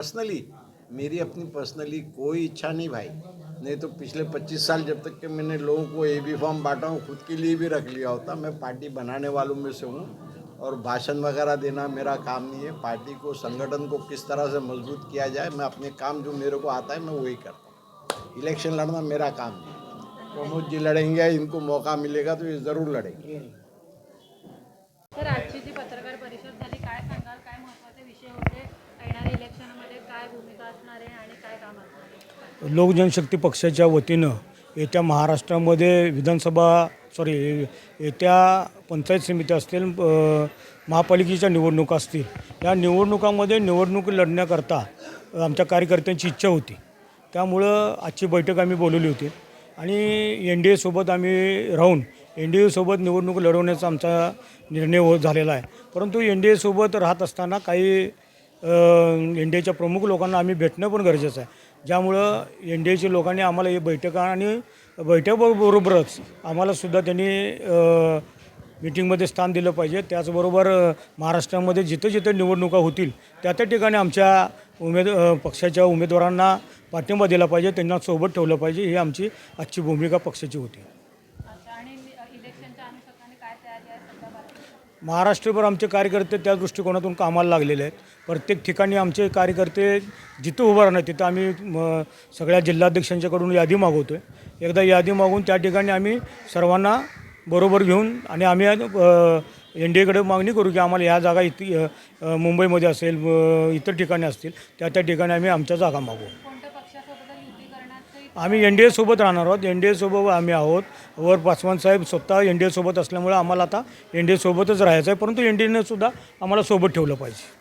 Personally मेरी अपनी personally कोई इच्छा नहीं भाई। नहीं तो पिछले 25 साल जब तक के मैंने लोगों को ए बी फॉर्म बांटा हूँ खुद के लिए भी रख लिया होता। मैं पार्टी बनाने वालों में से हूँ और भाषण वगैरह देना मेरा काम नहीं है। पार्टी को, संगठन को किस तरह से मज़बूत किया जाए, मैं अपने काम जो मेरे को आता है, मैं वही करता हूँ। इलेक्शन लड़ना मेरा काम नहीं प्रमोद जी लड़ेंगे, इनको मौका मिलेगा तो ये ज़रूर लड़ेंगे। लोक लोकजनशक्ती पक्षाच्या वतीनं येत्या महाराष्ट्रामध्ये विधानसभा सॉरी येत्या पंचायत समिती असतील महापालिकेच्या निवडणुका असतील या निवडणुकामध्ये निवडणूक लढण्याकरता आमच्या कार्यकर्त्यांची इच्छा होती. त्यामुळं आजची बैठक आम्ही बोलवली होती. आणि एन डी एसोबत आम्ही राहून एन डी एसोबत निवडणूक लढवण्याचा आमचा निर्णय हो झालेला आहे. परंतु एन डी एसोबत राहत असताना काही एन डी एच्या प्रमुख लोकांना आम्ही भेटणं पण गरजेचं आहे. ज्यामुळं एन डी एच्या लोकांनी आम्हाला ही बैठका आणि बैठकबरोबरच आम्हालासुद्धा त्यांनी मिटिंगमध्ये मीटिंगमध्ये स्थान दिलं पाहिजे. त्याचबरोबर महाराष्ट्रामध्ये जिथं जिथं निवडणुका होतील त्या त्या ठिकाणी आमच्या उमेद पक्षाच्या उमेदवारांना पाठिंबा दिला पाहिजे. त्यांना सोबत ठेवलं पाहिजे. ही आमची आजची भूमिका पक्षाची होती. महाराष्ट्रभर आमचे कार्यकर्ते त्या दृष्टिकोनातून कामाला लागलेले आहेत. प्रत्येक ठिकाणी आमचे कार्यकर्ते जिथं उभं राहणार तिथं आम्ही म, सगळ्या जिल्हाध्यक्षांच्याकडून यादी मागवतो आहे एकदा यादी मागून त्या ठिकाणी आम्ही सर्वांना बरोबर घेऊन आणि आम्ही एन डी एकडे मागणी करू की आम्हाला या जागा इथे मुंबईमध्ये असेल इतर ठिकाणी असतील त्या त्या ठिकाणी आम्ही आमच्या जागा मागू आम्ही एन डी एसोबत राहणार आहोत. एन डी एसोबत आम्ही आहोत. वर पासवान साहेब स्वतः एन डी एसोबत असल्यामुळे आम्हाला आता एन डी एसोबतच राहायचं आहे. परंतु एन डी एनं सुद्धा आम्हाला सोबत ठेवलं पाहिजे.